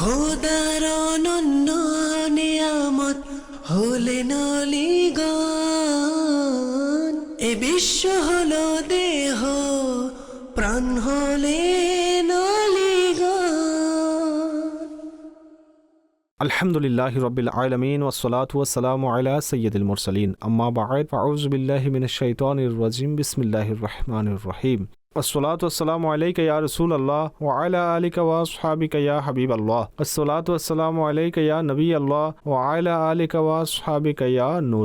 খোদার অনন্য নিয়ামত হলেন অলিগণ এ বিশ্ব হলো দেহ, প্রাণ হলেন আলহামদুলিল্লাহ রবিল আলমিন ওসলাত ওসালাম আলা সৈয়দুল মুরসলিন। আম্মা বাঈদ ফাউজ বিল্লাহ মিন শাইতানির রাজিম, বিসমিল্লাহির রহমানির রহিম। আল্লাহ হাবিব আল্লাহ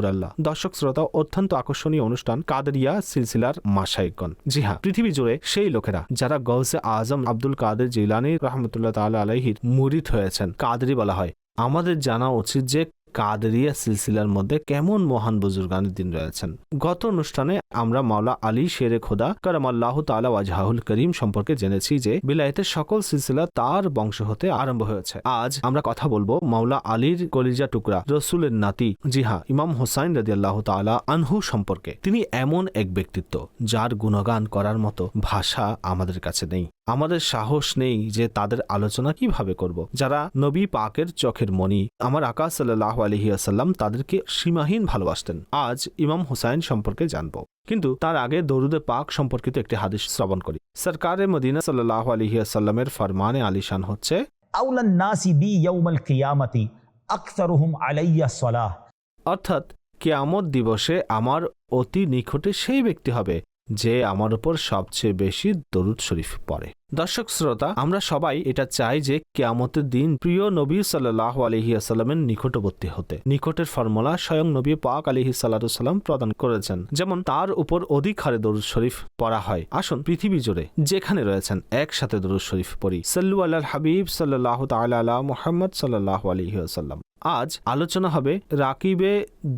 আল্লাহ দর্শক, শ্রোতা, অত্যন্ত আকর্ষণীয় অনুষ্ঠান কাদেরিয়া সিলসিলার মাসাইকন জি হ্যাঁ পৃথিবী জুড়ে সেই লোকেরা যারা গৌসে আজম আব্দুল কাদের জিলানি রহমতুল্লাহ আলহির আলাইহির মুরিদ হয়েছেন, কাদেরি বলা হয়। আমাদের জানা উচিত যে কাদেরিয়া সিলসিলার মধ্যে কেমন মহান বুজুর্গানের দিন রয়েছেন। গত অনুষ্ঠানে আমরা মাওলা আলী শেরে খোদা কারাম তালা ওয়াজহাউল করিম সম্পর্কে জেনেছি যে বিলায়েতের সকল সিলসিলা তার বংশ হতে আরম্ভ হয়েছে। আজ আমরা কথা বলব মাওলা আলীর কলিজা টুকরা রসুলের নাতি জি হ্যাঁ ইমাম হোসাইন রাজি আল্লাহ তালা আনহু সম্পর্কে। তিনি এমন এক ব্যক্তিত্ব যার গুণগান করার মতো ভাষা আমাদের কাছে নেই। আমাদের সাহস নেই যে তাদের আলোচনা কীভাবে করব। যারা নবী পাকের চোখের মনি আমার আকাশ সাল্লাহ আলহি আসাল্লাম তাদেরকে সীমাহীন ভালোবাসতেন। আজ ইমাম হুসাইন সম্পর্কে জানব। কিন্তু তার আগে দরুদে পাক সম্পর্কিত একটি হাদিস শ্রবণ করি। সরকারে মদিনা সাল্লাহ আলহি আসাল্লামের ফরমানে আলিশান হচ্ছে অর্থাৎ কেয়ামত দিবসে আমার অতি নিকটে সেই ব্যক্তি হবে যে আমার উপর সবচেয়ে বেশি দরুদ শরীফ পড়ে। দর্শক শ্রোতা, আমরা সবাই এটা চাই যে কেয়ামতের দিন প্রিয় নবী সাল্লাহ আলহি আসাল্লামের নিকটবর্তী হতে। নিকটের ফর্মুলা স্বয়ং নবী পাক আলহি সাল্লাম প্রদান করেছেন। যেমন তার উপর অধিক হারে দরুদ শরীফ পড়া হয়। আসুন পৃথিবী জুড়ে যেখানে রয়েছেন একসাথে দরুদ শরীফ পড়ি। সাল্লু আল্লাহ হাবিব সাল্লাহ তালা আলা মোহাম্মদ সাল্লাহ আলহি আসাল্লাম আজ আলোচনা হবে রাকিবে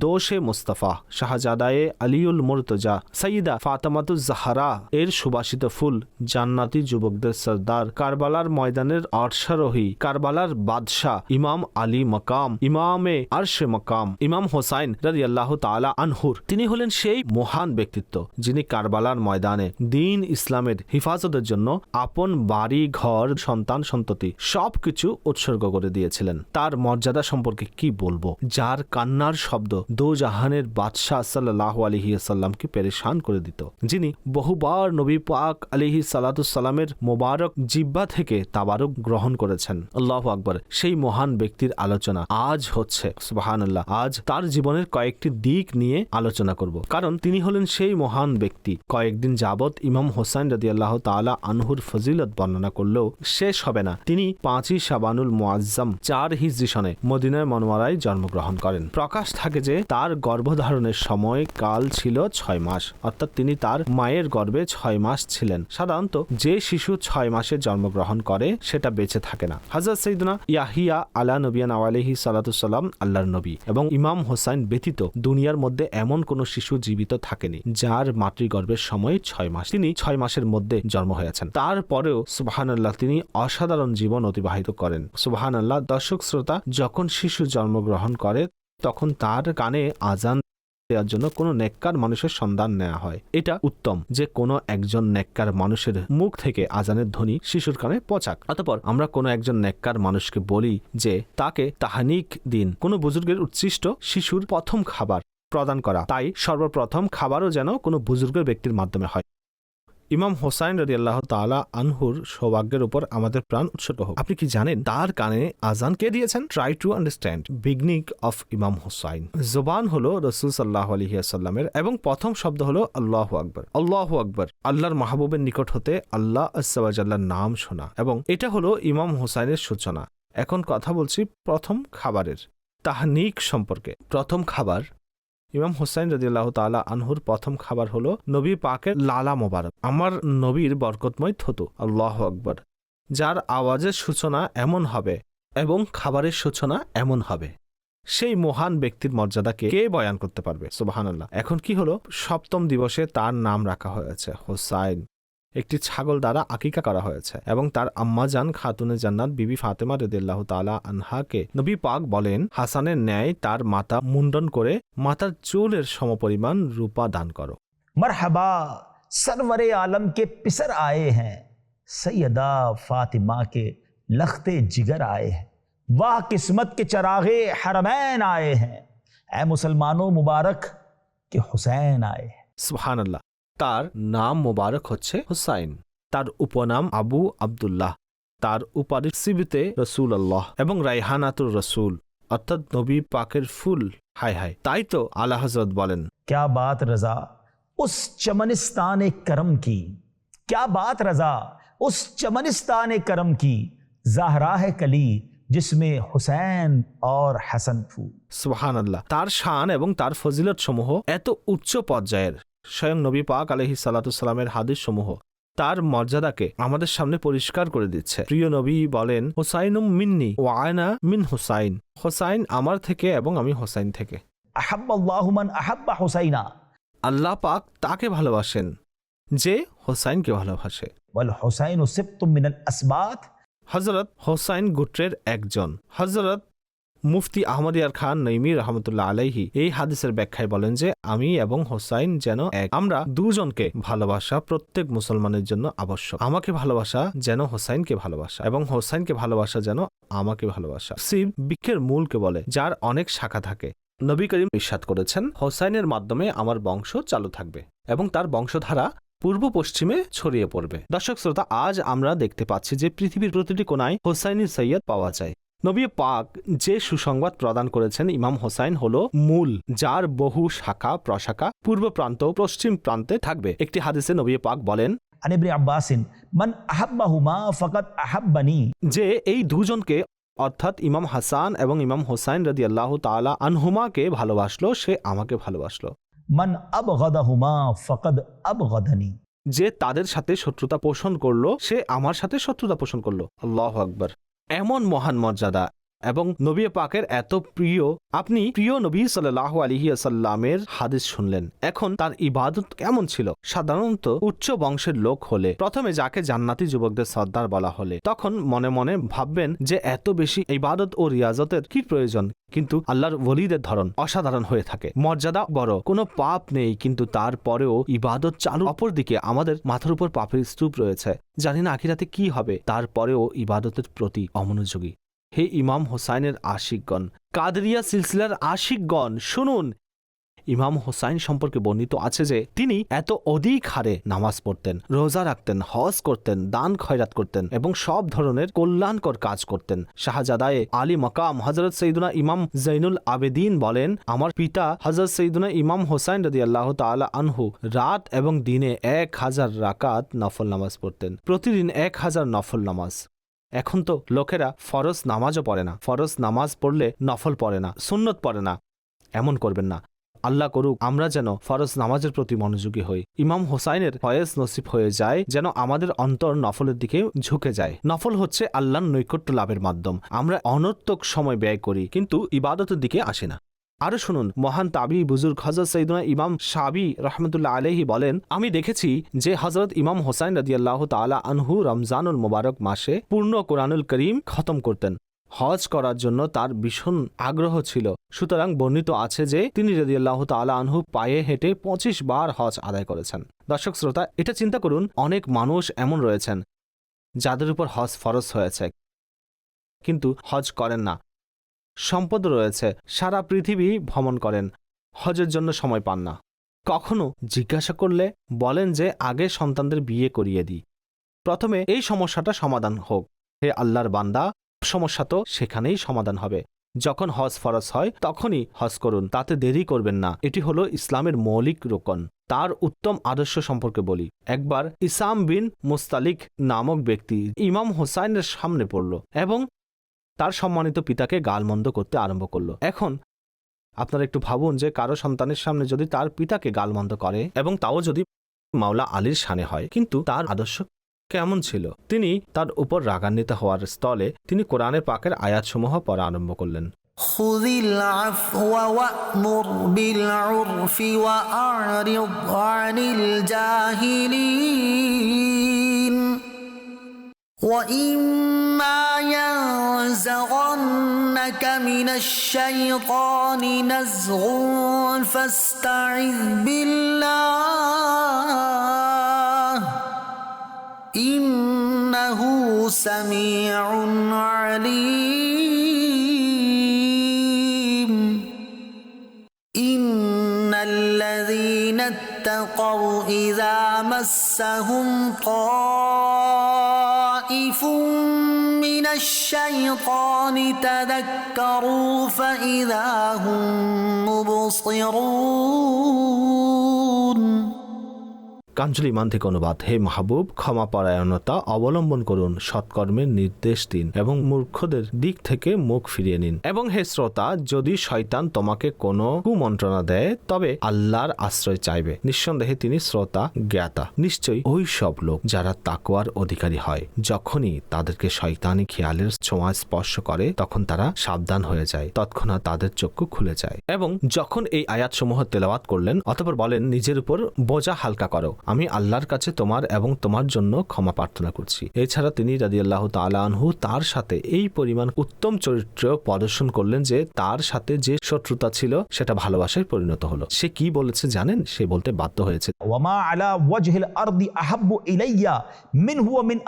দোষে মুস্তাফা, শাহজাদায়ে আলিউল মুর্তজা সঈদা ফাতামাতুজ জাহারা এর সুবাসিত ফুল জান্নাতি যুবকদের সর্দার কারবালার ময়দানের অর্শারোহী কারবালার বাদশাহ, ইমাম আলী মকাম, ইমামে আরশে মকাম, ইমাম হোসাইন রাজি আল্লাহ তালা আনহুর। তিনি হলেন সেই মহান ব্যক্তিত্ব যিনি কারবালার ময়দানে দিন ইসলামের হিফাজতের জন্য আপন বাড়ি, ঘর, সন্তান, সন্ততি সবকিছু উৎসর্গ করে দিয়েছিলেন। তার মর্যাদা সম্পর্কে কি বলব? যার কান্নার শব্দ দো জাহানের বাদশাহ সাল্লাহ আলহি সাল্লামকে পেরেশান করে দিত, যিনি বহুবার নবী পাক আলিহি সালাতুসাল্লামের মোবারক জিব্বা থেকে তাবারক গ্রহণ করেছেন। আল্লাহ আকবর। সেই মহান ব্যক্তির আলোচনা আজ হচ্ছে। সুবাহান আল্লাহ আজ তার জীবনের কয়েকটি দিক নিয়ে আলোচনা করব। কারণ তিনি হলেন সেই মহান ব্যক্তি। কয়েকদিন যাবৎ ইমাম হোসাইন রদি আল্লাহ তালা আনহুর ফজিলত বর্ণনা করলেও শেষ হবে না। তিনি পাঁচই শাবানুল মুআজ্জাম চার হিজরি সনে মদিনার মনোয়ারায় জন্মগ্রহণ করেন। প্রকাশ থাকে যে তার গর্ভধারণের সময় কাল ছিল ছয় মাস। অর্থাৎ তিনি তার মায়ের গর্ভে ছয় মাস ছিলেন। সাধারণত যে শিশু ছয় মাসে জন্মগ্রহণ করে, সেটা বেঁচে থাকে না। হাজরত সৈদনা ইয়াহিয়া আলা নবিয়ান আলাইহি সালাতুসাল্লাম আল্লাহর নবী এবং ইমাম হোসাইন ব্যতীত দুনিয়ার মধ্যে এমন কোন শিশু জীবিত থাকেনি যার মাতৃগর্ভের সময় ছয় মাস। তিনি ছয় মাসের মধ্যে জন্ম হয়েছেন। তারপরেও সুবাহান আল্লাহ তিনি অসাধারণ জীবন অতিবাহিত করেন। সুবাহান আল্লাহ দর্শক শ্রোতা, যখন শিশু জন্মগ্রহণ করে, তখন তার কানে আজান দেওয়ার জন্য কোনো নেককার মানুষের সন্ধান নেওয়া হয়। এটা উত্তম যে কোনো একজন নেককার মানুষের মুখ থেকে আজানের ধ্বনি শিশুর কানে পচাক অতপর আমরা কোনো একজন নেককার মানুষকে বলি যে তাকে তাহানিক দিন, কোনো বুজুর্গের উচ্ছিষ্ট শিশুর প্রথম খাবার প্রদান করা। তাই সর্বপ্রথম খাবারও যেন কোনো বুজুর্গের ব্যক্তির মাধ্যমে হয়। ইমাম হোসাইন রদি আল্লাহ তালা আনহুর সৌভাগ্যের উপর আমাদের প্রাণ উৎসর্গ হোক। আপনি কি জানেন তার কানে আজান কে দিয়েছেন? ট্রাই টু আন্ডারস্ট্যান্ড বিগনিক অফ ইমাম হোসাইন। জোবান হলো রসুল সাল্লাহ আলহিয়াসাল্লামের এবং প্রথম শব্দ হলো আল্লাহ আকবর। আল্লাহ আকবর। আল্লাহর মাহবুবের নিকট হতে আল্লাহ আসাল্লাহর নাম শোনা এবং এটা হলো ইমাম হোসাইনের সূচনা। এখন কথা বলছি প্রথম খাবারের। তাহনিক সম্পর্কে। প্রথম খাবার ইমাম হুসাইন রদিল্লাহ তালা আনহুর প্রথম খাবার হলো নবী পাকের লালা মোবারক। আমার নবীর বরকতময় থতু, আল্লাহ আকবর, যার আওয়াজের সূচনা এমন হবে এবং খাবারের সূচনা এমন হবে। সেই মহান ব্যক্তির মর্যাদাকে কে বয়ান করতে পারবে? সুবাহান আল্লাহ এখন কি হলো? সপ্তম দিবসে তার নাম রাখা হয়েছে, হোসাইন। একটি ছাগল দ্বারা আকিকা করা হয়েছে এবং তার আম্মাজান খাতুনে জান্নাত বিবি ফাতেমা রেদিল্লাহ তালা আনহাকে নবী পাক বলেন হাসানের ন্যায় তার মাতা মুন্ডন করে মাতার চুলের সমপরিমাণ রূপা দান করো मरहबा सरवर आलम के पिसर आए हैं सैयदा फातिमा के लखते जिगर आए हैं वाह किस्मत के चरागे हरमैन आए हैं ऐ मुसलमानों मुबारक के हुसैन आए हैं সুহান আল্লাহ তার নাম মোবারক হচ্ছে হুসাইন তার উপনাম আবু আব্দুল্লাহ তার উপাধি সিবিতে রসুল আল্লাহ এবং রাইহানাতুর রসুল অর্থাৎ নবী পাকের ফুল হায় হায় তাই তো আল্লাহ হজরত বলেন क्या बात रजा उस चमनिस्तान करम की क्या बात रजा उस चमनिस्तान करम की जहरा है कली जिसमें हुसैन और हसन फूल সুহান আল্লাহ তার শান এবং তার ফজিলত সমূহ এত উচ্চ পর্যায়ের স্বয়ং নবী পাক আলহি সালাতুসাল্লামের হাদিস সমূহ তার মর্যাদাকে আমাদের সামনে পরিষ্কার করে দিচ্ছে। প্রিয় নবী বলেন হোসাইনুম মিন্নি ও আয়না মিন হোসাইন। হোসাইন আমার থেকে এবং আমি হোসাইন থেকে। আহাব্বাহুমান আহাব্বা হোসাইনা। আল্লাহ পাক তাকে ভালোবাসেন যে হোসাইনকে ভালোবাসে। হোসাইন হজরত হোসাইন গোত্রের একজন। হজরত মুফতি আহমদিয়ার খান নইমি রহমতুল্লাহ আলাইহি এই হাদিসের ব্যাখ্যায় বলেন যে, আমি এবং হোসাইন যেন এক। আমরা দুজনকে ভালোবাসা প্রত্যেক মুসলমানের জন্য আবশ্যক। আমাকে ভালোবাসা যেন হোসাইনকে ভালোবাসা এবং হোসাইনকে ভালোবাসা যেন আমাকে ভালোবাসা। শিব বৃক্ষের মূলকে বলে, যার অনেক শাখা থাকে। নবী করিম ইস্বাদ করেছেন, হোসাইনের মাধ্যমে আমার বংশ চালু থাকবে এবং তার বংশধারা পূর্ব পশ্চিমে ছড়িয়ে পড়বে। দর্শক শ্রোতা, আজ আমরা দেখতে পাচ্ছি যে পৃথিবীর প্রতিটি কোনায় হোসাইনি সৈয়দ পাওয়া যায়। নবী পাক যে সুসংবাদ প্রদান করেছেন ইমাম হোসাইন হল মূল যার বহু শাখা প্রশাখা পূর্ব প্রান্ত পশ্চিম প্রান্তে থাকবে। একটি হাদিসে নবী পাক বলেন যে এই দুজনকে অর্থাৎ ইমাম হাসান এবং ইমাম হোসাইন রদি আল্লাহ তালা আনহুমাকে ভালোবাসলো সে আমাকে ভালোবাসলো। মান আব গদাহুমা ফকদ আব গদানি যে তাদের সাথে শত্রুতা পোষণ করল সে আমার সাথে শত্রুতা পোষণ করল। আল্লাহ আকবর। এমন মহান মর্যাদা এবং নবী পাকের এত প্রিয়, আপনি প্রিয় নবী সাল্লাহ আলহিয়াসাল্লামের হাদিস শুনলেন। এখন তার ইবাদত কেমন ছিল? সাধারণত উচ্চ বংশের লোক হলে, প্রথমে যাকে জান্নাতি যুবকদের সর্দার বলা হলে, তখন মনে মনে ভাববেন যে এত বেশি ইবাদত ও রিয়াজতের কি প্রয়োজন? কিন্তু আল্লাহর ওলিদের ধরন অসাধারণ হয়ে থাকে। মর্যাদা বড়, কোনো পাপ নেই, কিন্তু তারপরেও ইবাদত চালু। অপরদিকে আমাদের মাথার উপর পাপের স্তূপ রয়েছে। জানি না আখিরাতে কি হবে তারপরেও ইবাদতের প্রতি অমনোযোগী। হে ইমাম হোসাইনের আশিকগণ, কাদরিয়া সিলসিলার আশিকগণ, শুনুন। ইমাম হোসাইন সম্পর্কে বর্ণিত আছে যে, তিনি এত অধিক হারে নামাজ পড়তেন, রোজা রাখতেন, হজ করতেন, দান খয়রাত করতেন এবং সব ধরনের কল্যাণকর কাজ করতেন। শাহজাদায়ে আলী মকাম হজরত সৈদুনা ইমাম জৈনুল আবেদিন বলেন, আমার পিতা হজরত সৈদুনা ইমাম হোসাইন রদি আল্লাহ তালা আনহু রাত এবং দিনে এক হাজার রাকাত নফল নামাজ পড়তেন। প্রতিদিন এক হাজার নফল নামাজ। এখন তো লোকেরা ফরজ নামাজও পড়ে না, ফরজ নামাজ পড়লে নফল পড়ে না, সুন্নত পড়ে না। এমন করবেন না। আল্লাহ করুক, আমরা যেন ফরজ নামাজের প্রতি মনোযোগী হই। ইমাম হোসাইনের ফয়েজ নসিব হয়ে যায়, যেন আমাদের অন্তর নফলের দিকে ঝুঁকে যায়। নফল হচ্ছে আল্লাহর নৈকট্য লাভের মাধ্যম। আমরা অনর্থক সময় ব্যয় করি, কিন্তু ইবাদতের দিকে আসি না। আরও শুনুন, মহান তাবি বুজুর্গ হজরত সৈদুনা ইমাম সাবি রহমতুল্লাহ আলহি বলেন, আমি দেখেছি যে হজরত ইমাম হোসাইন রাদিয়াল্লাহ তালা আনহু রমজানুল মোবারক মাসে পূর্ণ কোরআনুল করিম খতম করতেন। হজ করার জন্য তার ভীষণ আগ্রহ ছিল। সুতরাং বর্ণিত আছে যে তিনি রদিয়াল্লাহ তালা আনহু পায়ে হেঁটে পঁচিশ বার হজ আদায় করেছেন। দর্শক শ্রোতা, এটা চিন্তা করুন, অনেক মানুষ এমন রয়েছেন যাদের উপর হজ ফরজ হয়েছে। কিন্তু হজ করেন না। সম্পদ রয়েছে, সারা পৃথিবী ভ্রমণ করেন, হজের জন্য সময় পান না। কখনো জিজ্ঞাসা করলে বলেন যে, আগে সন্তানদের বিয়ে করিয়ে দিই। প্রথমে এই সমস্যাটা সমাধান হোক। হে আল্লাহর বান্দা, সমস্যা তো সেখানেই সমাধান হবে। যখন হজ ফরজ হয়, তখনই হজ করুন, তাতে দেরি করবেন না। এটি হলো ইসলামের মৌলিক রোকন। তার উত্তম আদর্শ সম্পর্কে বলি। একবার ইসাম বিন মুস্তালিক নামক ব্যক্তি ইমাম হোসাইনের সামনে পড়ল এবং তার সম্মানিত পিতাকে গালমন্দ করতে আরম্ভ করলো এখন আপনারা একটু ভাবুন যে কারো সন্তানের সামনে যদি তার পিতাকে গালমন্দ করে এবং তাও যদি মাওলা আলীর সানে হয় কিন্তু তার আদর্শ কেমন ছিল তিনি তার উপর রাগান্বিত হওয়ার স্থলে তিনি কোরআনের পাকের আয়াতসমূহ পড়া আরম্ভ করলেন خذ العفو وأمر بالعرف وأعرض عن الجاهلين وإما ينزغنك من الشيطان نزغ فاستعذ بالله إنه سميع عليم إن الذين اتقوا إذا مسهم طائف من الشيطان تذكروا فإذا هم مبصرون. কাঞ্জলি ইমান থেকে অনুবাদ, হে মাহবুব, ক্ষমা পরায়ণতা অবলম্বন করুন, সৎকর্মের নির্দেশ দিন এবং মূর্খদের দিক থেকে মুখ ফিরিয়ে নিন। এবং হে শ্রোতা, যদি শয়তান তোমাকে কোনো কুমন্ত্রণা দেয়, তবে আল্লাহর আশ্রয় চাইবে। নিঃসন্দেহে তিনি শ্রোতা, জ্ঞাতা। নিশ্চয়ই ওই সব লোক যারা তাকওয়ার অধিকারী হয়। যখনই তাদেরকে শয়তানি খেয়ালের ছোঁয়া স্পর্শ করে, তখন তারা সাবধান হয়ে যায়। তৎক্ষণাৎ তাদের চক্ষু খুলে যায়। এবং যখন এই আয়াতসমূহ তেলাওয়াত করলেন, অতপর বলেন, নিজের উপর বোঝা হালকা করো। আমি আল্লাহর কাছে তোমার এবং তোমার জন্য ক্ষমা প্রার্থনা করছি। এছাড়া তিনি রাজি আল্লাহ আনহু তার সাথে এই পরিমাণ উত্তম চরিত্র প্রদর্শন করলেন যে তার সাথে যে শত্রুতা ছিল সেটা ভালোবাসায় পরিণত হলো। সে কি বলেছে জানেন? সে বলতে বাধ্য হয়েছে। ওয়ামা আলা ইলাইয়া মিন হুয়া মিন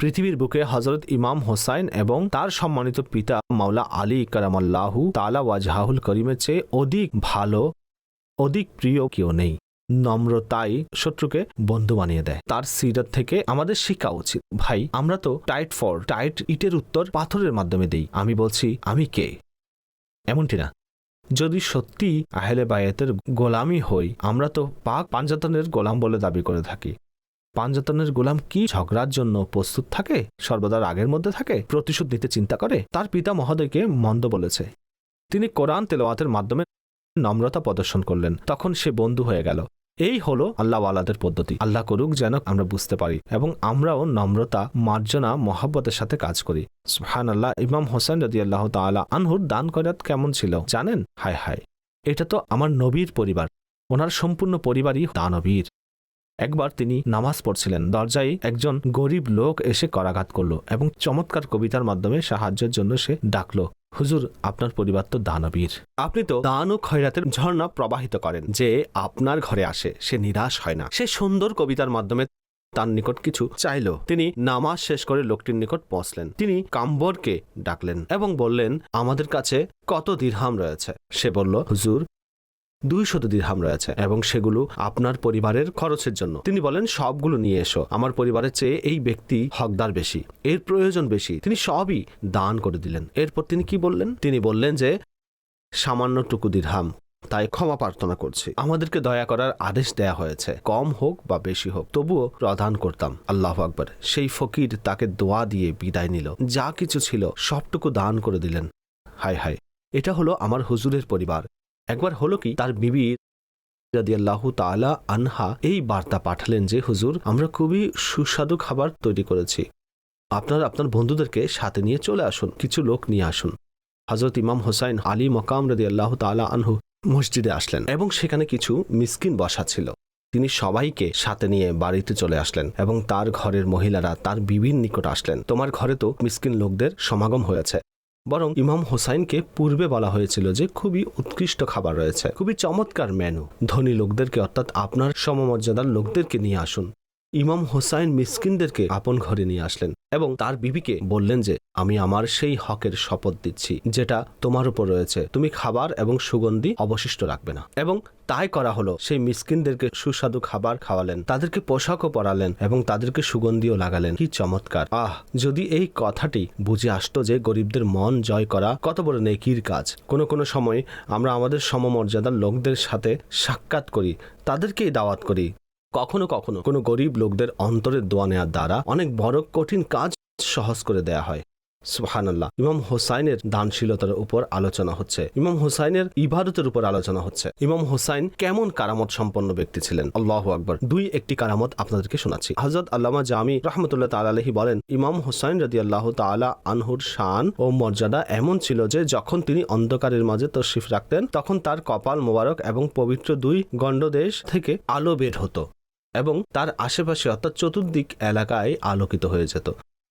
পৃথিবীর বুকে হজরত ইমাম হোসাইন এবং তার সম্মানিত পিতা মাওলা আলী কারামাল্লাহু তালা ওয়াজহাহুল করিমের চেয়ে অধিক ভালো অধিক প্রিয় কেউ নেই। নম্রতাই শত্রুকে বন্ধু বানিয়ে দেয়। তার সিরাত থেকে আমাদের শেখা উচিত। ভাই, আমরা তো টাইট ফর, টাইট ইটের উত্তর পাথরের মাধ্যমে দেই। আমি বলছি, আমি কে? এমনটি না। যদি সত্যি আহেলে বায়াতের গোলামি হই, আমরা তো পাক পাঞ্জাতনের গোলাম বলে দাবি করে থাকি। পাঞ্জাতনের গোলাম কি ঝগড়ার জন্য প্রস্তুত থাকে? সর্বদা রাগের মধ্যে থাকে? প্রতিশোধ নিতে চিন্তা করে? তার পিতা মহোদয়কে মন্দ বলেছে। তিনি কোরআন তেলাওয়াতের মাধ্যমে নম্রতা প্রদর্শন করলেন। তখন সে বন্ধু হয়ে গেল। এই হলো আল্লাহওয়ালাদের পদ্ধতি। আল্লাহ করুক যেন আমরা বুঝতে পারি এবং আমরাও নম্রতা, মার্জনা, মহাব্বতের সাথে কাজ করি। সুহান আল্লাহ ইমাম হোসেন রদি আল্লাহ তালা আনহুর দান করাত কেমন ছিল? জানেন? হায় হায়, এটা তো আমার নবীর পরিবার। ওনার সম্পূর্ণ পরিবারই দানবীর। একবার তিনি নামাজ পড়ছিলেন, দরজায় একজন গরিব লোক এসে করাঘাত করল এবং চমৎকার কবিতার মাধ্যমে সাহায্যের জন্য সে ডাকলো। হুজুর, আপনার পরিবার তো দানবীর। আপনি তো দান ও খয়রাতের ঝর্ণা প্রবাহিত করেন, যে আপনার ঘরে আসে, সে নিরাশ হয় না। সে সুন্দর কবিতার মাধ্যমে তার নিকট কিছু চাইল। তিনি নামাজ শেষ করে লোকটির নিকট পৌঁছলেন। তিনি কাম্বরকে ডাকলেন এবং বললেন, আমাদের কাছে কত দিরহাম রয়েছে? সে বলল, হুজুর দুই শত দিরহাম রয়েছে এবং সেগুলো আপনার পরিবারের খরচের জন্য। তিনি বলেন, সবগুলো নিয়ে এসো, আমার পরিবারের চেয়ে এই ব্যক্তি হকদার বেশি, এর প্রয়োজন বেশি। তিনি সবই দান করে দিলেন। এরপর তিনি কি বললেন? তিনি বললেন যে সামান্যটুকু দিরহাম, তাই ক্ষমা প্রার্থনা করছি। আমাদেরকে দয়া করার আদেশ দেয়া হয়েছে, কম হোক বা বেশি হোক, তবুও প্রদান করতাম, আল্লাহ আকবর। সেই ফকির তাকে দোয়া দিয়ে বিদায় নিল। যা কিছু ছিল, সবটুকু দান করে দিলেন। হায় হায়, এটা হলো আমার হুজুরের পরিবার। একবার হলো কি, তার বিবি রাদিয়াল্লাহু তাআলা আনহা এই বার্তা পাঠালেন যে, হুজুর, আমরা খুবই সুস্বাদু খাবার তৈরি করেছি। আপনার আপনার বন্ধুদেরকে সাথে নিয়ে চলে আসুন, কিছু লোক নিয়ে আসুন। হজরত ইমাম হোসাইন আলী মকাম রদি আল্লাহ তালা আনহু মসজিদে আসলেন এবং সেখানে কিছু মিসকিন বসা ছিল। তিনি সবাইকে সাথে নিয়ে বাড়িতে চলে আসলেন এবং তার ঘরের মহিলারা তার বিবির নিকট আসলেন। তোমার ঘরে তো মিসকিন লোকদের সমাগম হয়েছে। বরং ইমাম হোসাইনকে পূর্বে বলা হয়েছিল যে খুবই উৎকৃষ্ট খাবার রয়েছে। খুবই চমৎকার মেনু ধনী লোকদেরকে অর্থাৎ আপনার সমমর্যাদার লোকদেরকে নিয়ে আসুন। ইমাম হোসাইন মিসকিনদেরকে আপন ঘরে নিয়ে আসলেন এবং তার বিবিকে বললেন যে, আমি আমার সেই হকের শপথ দিচ্ছি, যেটা তোমার উপর রয়েছে। তুমি খাবার এবং সুগন্ধি অবশিষ্ট রাখবে না। এবং তাই করা হলো। সেই মিসকিনদেরকে সুস্বাদু খাবার খাওয়ালেন, তাদেরকে পোশাকও পরালেন এবং তাদেরকে সুগন্ধিও লাগালেন। কি চমৎকার! আহ, যদি এই কথাটি বুঝে আসতো যে গরিবদের মন জয় করা কত বড় নেকির কাজ। কোনো কোনো সময় আমরা আমাদের সমমর্যাদার লোকদের সাথে সাক্ষাৎ করি, তাদেরকেই দাওয়াত করি। কখনো কখনো কোনো গরিব লোকদের অন্তরের দোয়া নেওয়ার দ্বারা অনেক বড় কঠিন কাজ সহজ করে দেয়া হয়। সুবহানাল্লাহ। ইমাম হোসাইনের দানশীলতার উপর আলোচনা হচ্ছে। ইমাম হোসাইনের ইবাদতের উপর আলোচনা হচ্ছে। ইমাম হোসাইন কেমন কারামত সম্পন্ন ব্যক্তি ছিলেন? আল্লাহ আকবর। দুই একটি কারামত আপনাদেরকে শোনাচ্ছি। হজরত আল্লামা জামি রহমতুল্লাহ তালাহি বলেন, ইমাম হোসাইন রাদি আল্লাহ তালা আনহুর শান ও মর্যাদা এমন ছিল যে যখন তিনি অন্ধকারের মাঝে তশরিফ রাখতেন, তখন তার কপাল মোবারক এবং পবিত্র দুই গণ্ডদেশ থেকে আলো বের হতো। এবং তার আশেপাশে অর্থাৎ চতুর্দিক এলাকায় আলোকিত হয়ে যেত।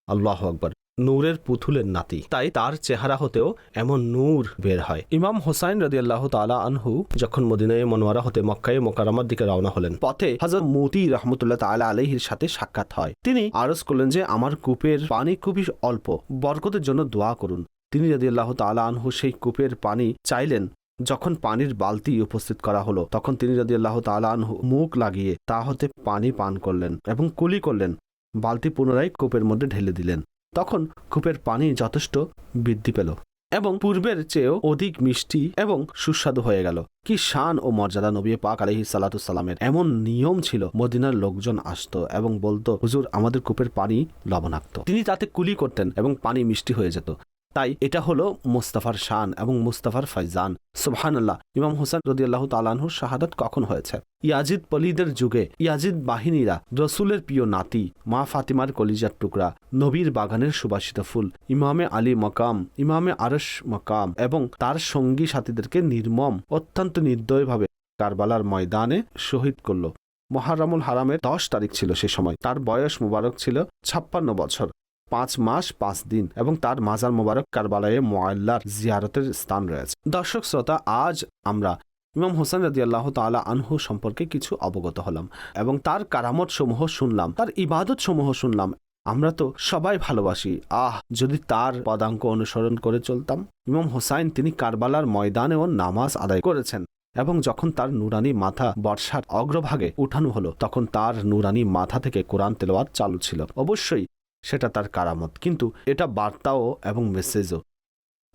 আল্লাহ আকবর, নূরের পুতুলের নাতি। তাই তার চেহারা হতেও এমন নূর বের হয়। ইমাম হোসাইন রদি আল্লাহ তালা আনহু যখন মদিনায় মনোয়ারা হতে মক্কায় মোকারামার দিকে রওনা হলেন, পথে হজরত মতি রহমতুল্লাহ তালা আলহির সাথে সাক্ষাৎ হয়। তিনি আরজ করলেন যে, আমার কূপের পানি খুবই অল্প, বরকতের জন্য দোয়া করুন। তিনি যদি আল্লাহ তালা আনহু সেই কূপের পানি চাইলেন যখন পানির বালতি উপস্থিত করা হলো, তখন তিনি যদি আল্লাহ তালা আনহু মুখ লাগিয়ে তা হতে পানি পান করলেন এবং কুলি করলেন। বালতি পুনরায় কূপের মধ্যে ঢেলে দিলেন। তখন কূপের পানি যথেষ্ট বৃদ্ধি পেল এবং পূর্বের চেয়েও অধিক মিষ্টি এবং সুস্বাদু হয়ে গেল। কি শান ও মর্যাদা নবী পাক আলহি সালাতুসাল্লামের এমন নিয়ম ছিল, মদিনার লোকজন আসত এবং বলতো, হুজুর, আমাদের কূপের পানি লবণাক্ত। তিনি তাতে কুলি করতেন এবং পানি মিষ্টি হয়ে যেত। তাই এটা হলো মুস্তাফার শান এবং মুস্তাফার ফাইজান সুবহানাল্লাহ, ইমাম হোসেন রদি আল্লাহ তালানহুর শাহাদাত কখন হয়েছে? ইয়াজিদ পলিদের যুগে ইয়াজিদ বাহিনীরা রসুলের প্রিয় নাতি, মা ফাতিমার কলিজার টুকরা, নবীর বাগানের সুবাসিত ফুল, ইমামে আলী মকাম, ইমামে আরশ মকাম এবং তার সঙ্গী সাথীদেরকে নির্মম, অত্যন্ত নির্দয়ভাবে কারবালার ময়দানে শহীদ করল। মহারামুল হারামের দশ তারিখ ছিল সে সময়। তার বয়স মুবারক ছিল ছাপ্পান্ন বছর। পাঁচ মাস, পাঁচ দিন এবং তার মাজার মোবারক কারবালায়ে মোয়াল্লার জিয়ারতের স্থান রয়েছে। দর্শক শ্রোতা, আজ আমরা ইমাম হোসেন রাজি আল্লাহ তালা আনহু সম্পর্কে কিছু অবগত হলাম এবং তার কারামত সমূহ শুনলাম, তার ইবাদত সমূহ শুনলাম। আমরা তো সবাই ভালোবাসি। আহ, যদি তার পদাঙ্ক অনুসরণ করে চলতাম। ইমাম হোসাইন তিনি কারবালার ময়দানেও নামাজ আদায় করেছেন এবং যখন তার নুরানি মাথা বর্ষার অগ্রভাগে উঠানো হলো, তখন তার নুরানি মাথা থেকে কোরআন তেলাওয়াত চালু ছিল। অবশ্যই সেটা তার কারামত। কিন্তু এটা বার্তাও এবং মেসেজও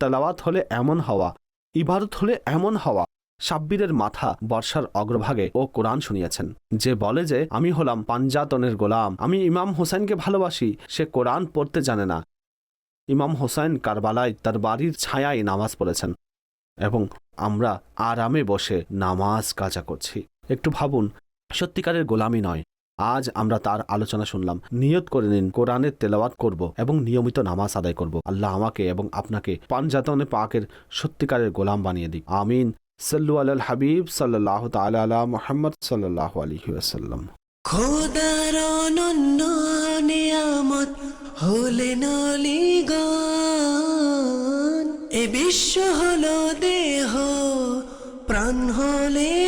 তালাওয়াত হলে এমন হওয়া, ইবাদত হলে এমন হওয়া, সাব্বিরের মাথা বর্ষার অগ্রভাগে ও কোরআন শুনিয়েছেন। যে বলে যে, আমি হলাম পাঞ্জাতনের গোলাম, আমি ইমাম হোসেনকে ভালোবাসি, সে কোরআন পড়তে জানে না। ইমাম হোসেন কারবালায় তার বাড়ির ছায়ায় নামাজ পড়েছেন এবং আমরা আরামে বসে নামাজ কাজা করছি। একটু ভাবুন, সত্যিকারের গোলামি নয়। আজ আমরা তার আলোচনা শুনলাম। নিয়ত করে নিন, কোরআনের তেলাওয়াত করব এবং নিয়মিত নামাজ আদায় করব। আল্লাহ আমাকে এবং আপনাকে পাঞ্জাতনে পাকের সত্যিকারের গোলাম বানিয়ে দিক। আমিন। সাল্লু আল হাবিব সাল্লাহ তালা মোহাম্মদ সাল্লাহ আলহি আসাল্লাম খোদার অনন্য নিয়ামত হলেন অলিগণ এ বিশ্ব হলো দেহ, প্রাণ হলে